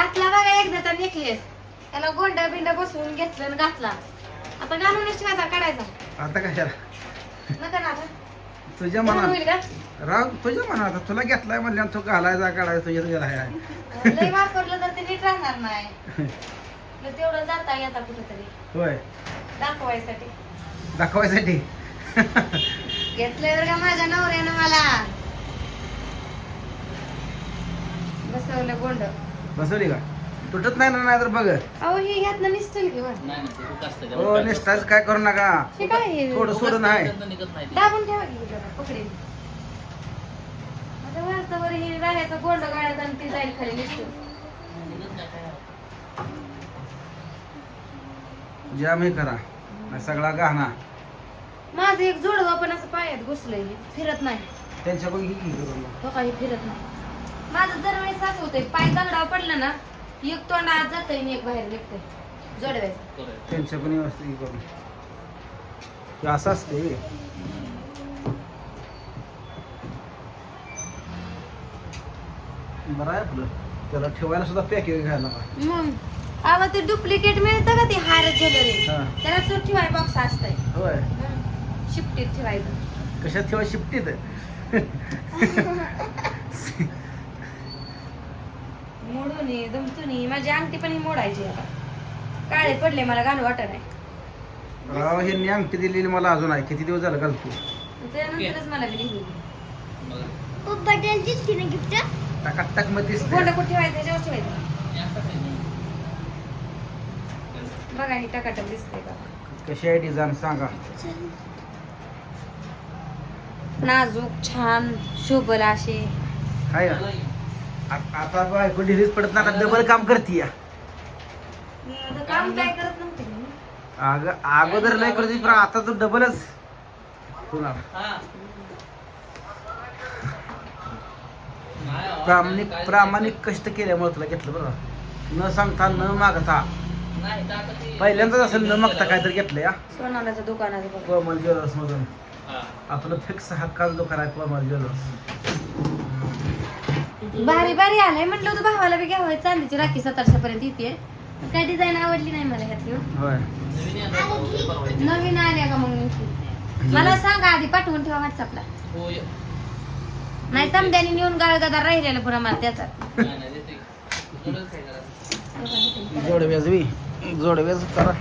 घातला बघा एकदाचा नेकलेस त्याला गोंडा बिंडा बसवून घेतलं आणि घातला. आता घालून कसा काढायचा. आता कशाला नका ना आता. तुझ्या मनात का? राव तुझ्या मनात आता तुला घेतलाय म्हणल्यावर तू घालायचा काढायचा आहे. लय वापरलं तर ते नीट राहणार नाही. तेवढं जाता येता कुठेतरी. होय. दाखवायसाठी. दाखवायसाठी? घेतल्यावर का माझ्या नवऱ्यानं मला. बसवलं गोंड. बसवली का तुटत नाही ना नाही तर बघ अहो हे ह्यातनं निसटल की वर नाही नाही, ते होत असतं हो त्याला. निष्ठाच काय करू नका हे काय हे? थोडं सोडून असतं, आहे त्यातनं निघत नाही ते. दाबून ठेवा की जरा पकडीन आता वरचं वर हे राहायचं गोंड गाळ्यात आणि ती जाईल खाली निघत नाही काय. जाम हे करा नाही सगळा गहना माझं एक जोडवा पण असं पायात घुसलंय हे. फिरत नाही त्यांच्याकडून. तो काही फिरत नाही माझं दरवेळेस असं होतंय पाय दगडावर पडलं ना एक तोंड आत जातंय आणि एक बाहेर निघतंय. जोडवायचं. बरं. आहे. त्यांच्याकडून व्यवस्थित हे करून हे असं असते बरं आहे आपलं. त्याला ठेवायला सुद्धा पॅकिंग घ्यायला लागला. मग अहो ते डुप्लिकेट मिळतं का ते हार ज्वेलरी हा. त्याला तो ठेवाय बॉक्स असतंय. होय. शिफ्टीत ठेवायचं. कशात ठेवा शिफ्टीत ये. माझी अंगठी पण ही मोडायची आता. काळे पडले मला घालू वाटत नाही. राव हे अंगठी दिलेली मला अजून आहे. किती दिवस झालं घालतो? त्यानंतरच मला बी गिफ्ट दिसते कुठे ठेवायचं याच्यावर ठेवायचं हे असं काही नाही. बघा ही टकाटक दिसते का? कशी आहे डिझाईन सांगा. नाजूक छान शोभल असे. हाय का? आ- आता बायको ढिलीच पडत ना डबल काम करते या. आता काम काय करत नव्हते मी. अग अगोदर नाही करत होती, पण आता तर डबलच होणार हा. प्रामाणिक प्रामाणिक कष्ट केल्यामुळे तुला घेतलं बरं. न सांगता न मागता. पहिल्यांदाच असं न मागता काहीतरी घेतलं या. सोनाराचं दुकानाचं बघ. कोमल ज्वेलर्स मधून हा. आपलं फिक्स हक्काचं दुकान आहे कोमल ज्वेलर्स. भारी भारी आलंय. म्हटलं होतं भावाला बी घ्यावं. चांदीची राखी सतराशे पर्यंत येते. काय डिझाईन आवडली नाही मला ह्यातली हो. होय. नवीन आल्या का मग? मला सांगा आधी पाठवून ठेवा व्हॉट्सअपला. होय. नाही समद्याने नेऊन गाळगदार राहिलेलं पुन्हा मला त्याचा नाही, नाही, देते. तुला काय करायचं? जोडव्याज बी जोडव्याज करा.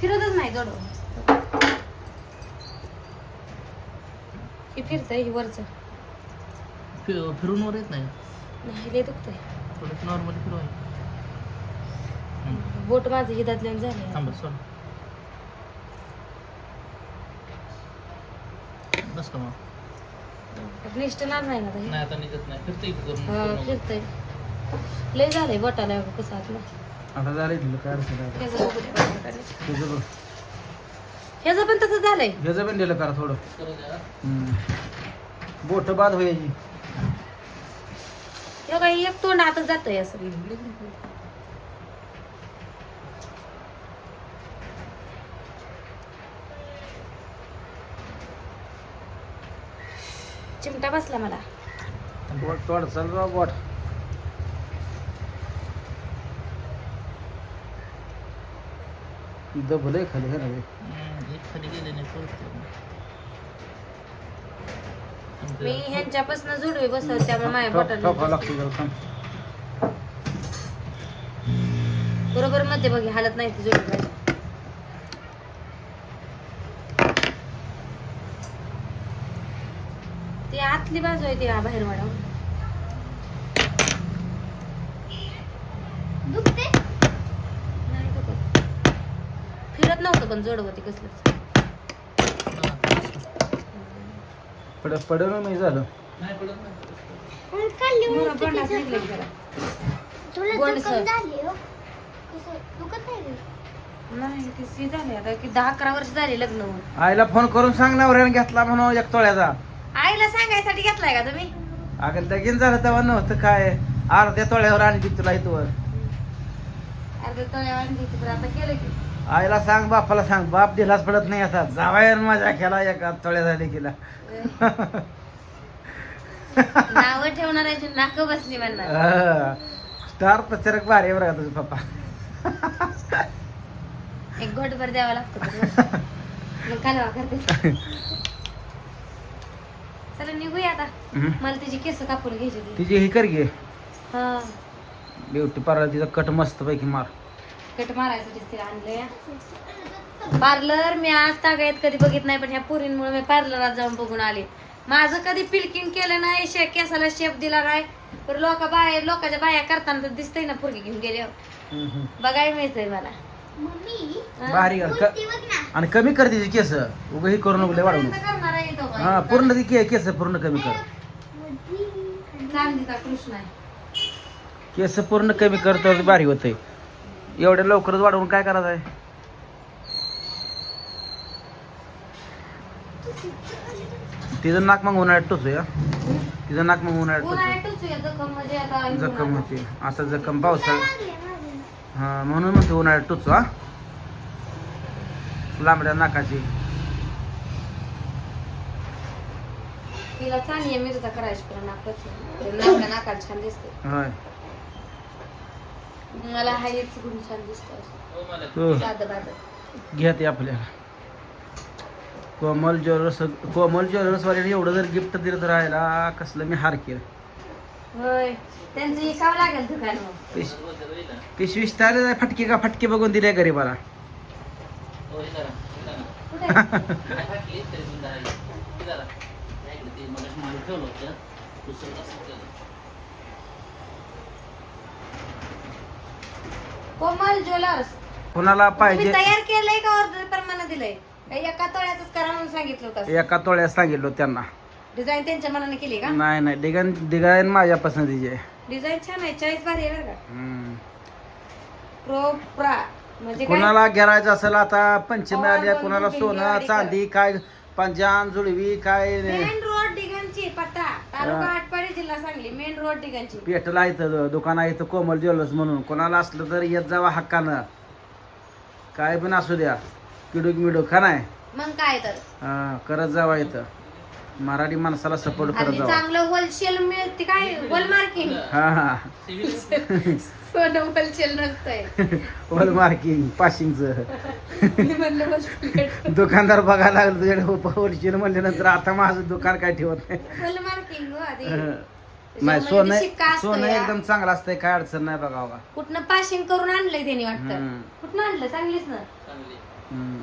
फिरतच नाही जोड हे फिरतंय हे वरच. फिर- फिरून वर येत नाही? नाही लय दुखतंय. थोडं नॉर्मली फिरवाय बोट माझं हिदातल्या झाले थांबा सोड. बस का मग? निष्ठणार नाही ना नाही आता निघत नाही. फिरतोय की करून हा. फिरतंय. लय झालंय बोटाला कसं आतलं. आता झालं दिलं काय अडचण नाही. ह्याचं बघू दे बाजूला काढायचं. ह्याचं बघ. ह्याचं पण तसं झालंय. ह्याचं पण दिलं करा थोडं. बोट बाद व्हायची हे काही एक तोंड आता जातंय असं. चिमटा बसला मला. बोट तोड चल राव बोट. दबलंय खाली हे ना हे. हम्म, एक खाली गेले नाही मी ह्यांच्यापासून जुडवे बसवते त्यामुळे माझ्या थांब. बरोबर मध्ये बघी हालत नाही ती जुडवे. ती आतली बाजू आहे ती बाहेर वाढव दुखते नाही दुखत. फिरत नव्हतं पण जोडवती कसलंच पड पडलं नाही झालं नाही पडत नाही काढली मुलं पण असं निघलं की त्याला. तुला गोंडसर. जखम झाली हो कसं दुखत नाही रे? नाही ती सी झाली आता की दहा अकरा वर्ष झाली लग्न होऊन. आईला फोन करून सांग नवऱ्याने घेतला म्हणून एक तोळ्याचा. आईला सांगायसाठी घेतलाय का तुम्ही? अगं लगीन झालं तेव्हा नव्हतं काय. अर्ध्या तोळ्यावर आणि तुला इथवर. अर्ध्या तळ्यावर तर आता केलं की. आईला सांग बापाला सांग बाप दिलाच पडत नाही आता जावायन माझ्या केला एका तोळ्या झाली केला नाव ठेवणाऱ्याची नाक बसली म्हणणार. स्टार प्रचारक भारी आहे बरं का तुझा पप्पा. एक घोटभर द्यावा लागतो तर. मग कालवा करते चला निघूया आता. हम्म. मला तिची केस कापून घ्यायची ती. तिची हे कर घे. हा. ब्युटी पार्लर तिचा कट मस्त पैकी मार. कट मारायसाठी तिला आणलंय. पार्लर मी आज तागायत कधी बघित नाही पण ह्या पुरींमुळे मी पार्लरात जाऊन बघून आले. माझं कधी पिलकिंग केलं नाही शे केसाला शेप दिला नाही. तर लोक बाहेर लोकांच्या बाया करताना तर दिसतंय ना पुरगी घेऊन गेले बघायला मिळतंय मला. मम्मी? भारी आहे. कुर्ती क- बघ ना. आणि कमी कर तिची केस. उगा हे करू नको लय वाढवू पर्यंत नको करणार आहे तो बाई. हा पूर्ण ती के- केस पूर्ण कमी कर. चांदीचा कृष्ण केस पूर्ण कमी करतो भारी होतंय. एवढ्या लवकरच वाढवून काय करायचं आहे? तिचं नाक मग उन्हाळ्यात टोचू या. तिचं नाक मग उन्हाळ्यात टोचू. जखम होते. आता जखम पावसाळ्यात. माझे. हा म्हणून म्हणतो उन्हाळ्यात टोचू हा. लांबड्या नाकाची. तिला चांगली मिरचा करायची पण नाकच नाका नाकाला छान दिसते. होय. मला हा हेच दिसतो हो मला हो साधं बाधं घ्या ते आपल्याला. कोमल ज्वेलर्स कोमल ज्वेलर्स वाल्याने एवढं जर गिफ्ट दिलं तर राहायला कसलं मी हार केलं. होय. त्यांचं लागेल दुकान. पिशवी आहे फटके का फटके बघून दिले गरीबाला हो, हे जरा, हे जरा. कुठे काय फाटली? तरी पण जरा हे. हे जरा. या इकडे ते मगाशी मागे ठेवलं होतं. दुसरं असं केलं. कोमल ज्वेलर्स. कोणाला तुम्ही पाहिजे? तयार केलंय का ऑर्डर प्रमाणे दिलंय? एका तोळ्याच करा म्हणून सांगितलं होतं. एका तोळ्यात सांगितलं त्यांना. डिझाईन त्यांच्या मनाने केली का? नाही नाही. डिगान डिगाईन माझ्या पसंतीचे. आहे. डिझाईन छान आहे. चॉईस भारी आहे बरं का? हम्म. प्रो प्रा म्हणजे काय? कोणाला घेरायचं असेल आता पंचमी आल्या दोन कोणाला सोनं. चांदी काय? पंजान जुळवी काय मेन रोड डिगनची पत्ता. तालुका आटपाडी जिल्हा सांगली मेन रोड डिगनची. पेटला इथं दुकान आहे इथं कोमल ज्वेलर्स म्हणून. कोणाला असलं तर येत जावा हक्कानं. काय पण असू द्या. किडूक मिडूक का नाही? मग काय तर. हा, करत जावा इथं. मराठी माणसाला सपोर्ट करत जावा. चांगलं होलसेल मिळते काय? होल मार्किंग हा हा. सोनं होलसेल नसतंय. होल मार्किंग पाशिंगचं दुकानदार बघायला लागलं तुझ्याकडे होलसेल म्हणल्यानंतर आता माझं दुकान काय ठेवत नाही. हो आधी. नाही सोनं सोनं. एकदम चांगलं असतंय काय अडचण नाही बघावा कुठनं पाशिंग करून आणलंय त्यांनी वाटतं. कुठनं आणलं? सांगलीच ना.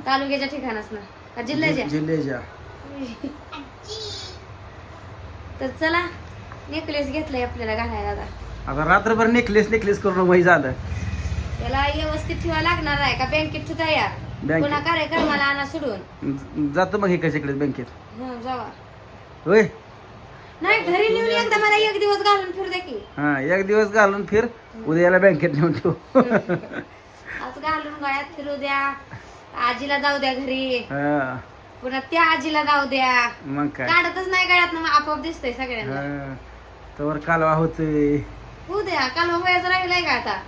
तालुक्याच्या ठिकाणच ना. का जिल्ह्याच्या? जिल्ह्याच्या. तर चला नेकलेस घेतलाय आपल्याला घालायला आता. आता रात्रभर नेकलेस नेकलेस करून वय झालं. त्याला व्यवस्थित ठेवा लागणार आहे का? बँकेत ठेवता या. बँकेत. पुन्हा कार्यक्रमाला आणा सोडून. जातो मग इकडे बँकेत. हं, जावा. होय? नाही घरी नेऊन एकदा मला एक दिवस घालून फिरू दे की. हा एक दिवस घालून फिर उद्याला बँकेत नेऊन ठेव. आज घालून गळ्यात फिरू द्या. आजीला जाऊ द्या घरी. हा, पुन्हा त्या आजीला जाऊ द्या. मग काय? काढतच नाही गळ्यात मग आपोआप दिसतंय सगळ्यांना. हा, तवर कालवा होतोय. होऊ द्या काल वयाचं राहिलंय का आता?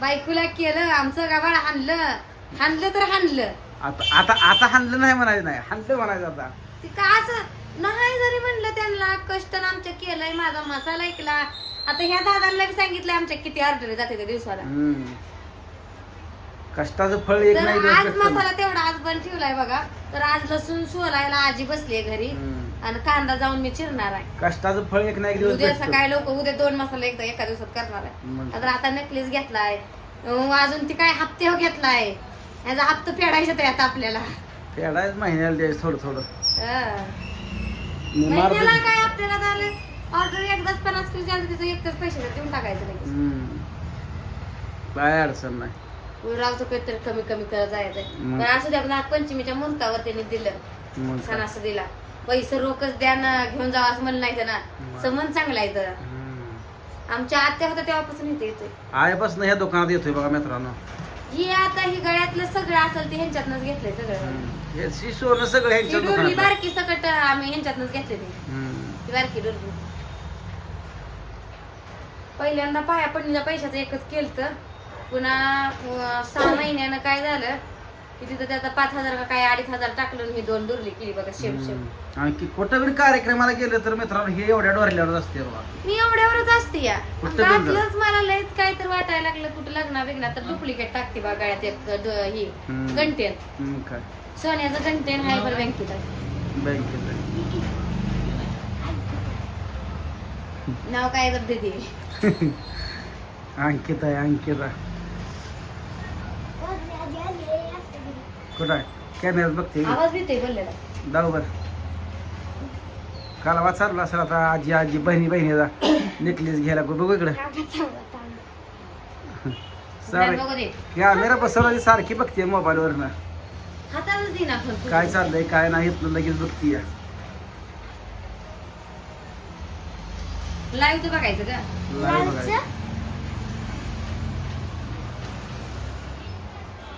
बायकोला केलं आमचं गावाला हाणलं. हाणलं तर हाणलं. आता आता आता हाणलं नाही म्हणायचं नाही. हाणलं म्हणायचं आता. ती का असं नाही जरी म्हणलं त्यांना कष्ट आमच्या केलंय माझा मसाला ऐकला. आता ह्या दादांना बी सांगितलंय आमच्या किती ऑर्डर जाते त्या दिवसाला. हम्म. कष्टाचं फळ एक तर नाही आज. मसाला तेवढा आज बंद ठेवलाय बघा. तर आज लसूण सोलायला आजी बसली घरी. हम्म. आणि कांदा जाऊन मी चिरणार आहे. कष्टाचं फळ एक दिवस उद्या भेटतं. सकाळी लोक उद्या दोन मसाले एकदा एका दिवसात करणार मग. आहे. तर आता नेकलेस घेतलाय. अं, अजून ती काय हप्ते हो घेतलाय. याचा हप्ता फेडायचं ते आता आपल्याला. फेडायचं महिन्याला द्यायचं थोडं थोडं. महिन्याला काय आपल्याला झालं ऑर्डर एकदाच पन्नास किलो झालं तिचं एकच पैसे देऊन टाकायचं लगेच. काय अडचण नाही. रावचं काहीतरी कमी कमी करत जायचंय मग. पण असू द्या नागपंचमीच्या मुहूर्तावर त्यांनी दिलं. मग काय. असं दिला पैसे रोकच द्या ना घेऊन जावा असं म्हणलं नाही ना. समन चांगला आहे तर. हम्म. आमच्या आत्या होत्या तेव्हापासून इथे येतोय. ह्या दुकानात येतोय बघा मित्रांनो. ही आता ही गळ्यातलं सगळं असेल ते ह्यांच्यातनंच घेतलंय सगळं. हे सगळं ही ह्यांच्या डोरली दुकानात बारकी सकट आम्ही ह्यांच्यातनंच घेतले ती. हम्म. ती बारकी डोरली पहिल्यांदा पाया पडणीच्या पैशाचं एकच केलं पुन्हा अं, सहा महिन्यानं काय झालं? की तिथं त्याचा पाच हजार का काय अडीच हजार टाकलं ही दोन दुरली केली बघा शेप हम्म. आणि की कुठं बी कार्यक्रमाला गेलं तर मित्रांनो हे एवढ्या डोरल्यावर असते बाबा. मी एवढ्यावरच असते या. कुठं पण जा. घातलंच मला लयच काय तर वाटायला लागलं कुठं लग्ना बिग्ना तर डुप्लिकेट टाकते बा गळ्यात एक ही हम्म. गंटेन हम्म, काय? सोन्याचं गंटेन हाय बरं बँकेत नाव काय तर दीदी? अंकिता आहे अंकिता आधी आले आता गेले. कुठं आहे कॅमेऱ्यात बघते आवाज बी ते बोललेला. जाऊ बर. काल वाचारला असेल आता आजी आजी बहिणी बहिणीचा. नेकलेस घ्यायला बघू इकडे. सारे बघू दे. कॅमेरा बसवला सारखी बघते मोबाईलवर ना. काय चाललंय काय नाही इथलं लगेच बघते लाईव्हचं बघायचं का? लालचं?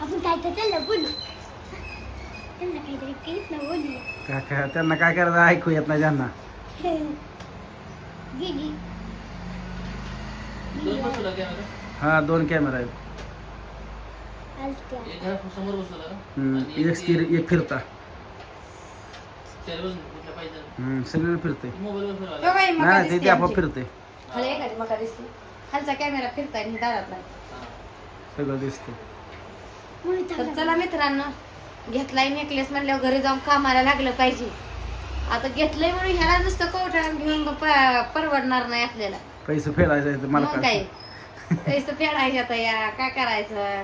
आपण काय तर त्याला बोलू. त्यांना काहीतरी ना त्यांना काय करायचं ऐकू येत नाही त्यांना गेली. दोन बसवला कॅमेरा हा दोन कॅमेरा आहेत. एक घरासमोर बसवला का? हम्म, आणि एक स्थिर एक फिरता. चार बसून कुठल्या पाहिजे हम्म, सगळं फिरते मोबाईल वर तो फिरवायला. काय नाही मका नाही, ते दिसते ते आपोआप आमची. फिरते खाली एखादी मका दिसते. खालचा कॅमेरा फिरताय आणि दारात नाही हा. सगळं दिसते म्हणून तर चांगला चला मित्रांनो. घेतलाय नेकलेस म्हणल्यावर घरी जाऊन कामाला लागलं पाहिजे? आता घेतलंय म्हणून ह्याला नुसतं कवठा घेऊन प- परवडणार नाही आपल्याला. पैसे फेडायचे आहेत मला मग काय? काय? पैसे फेडायचे आता या काय करायचं?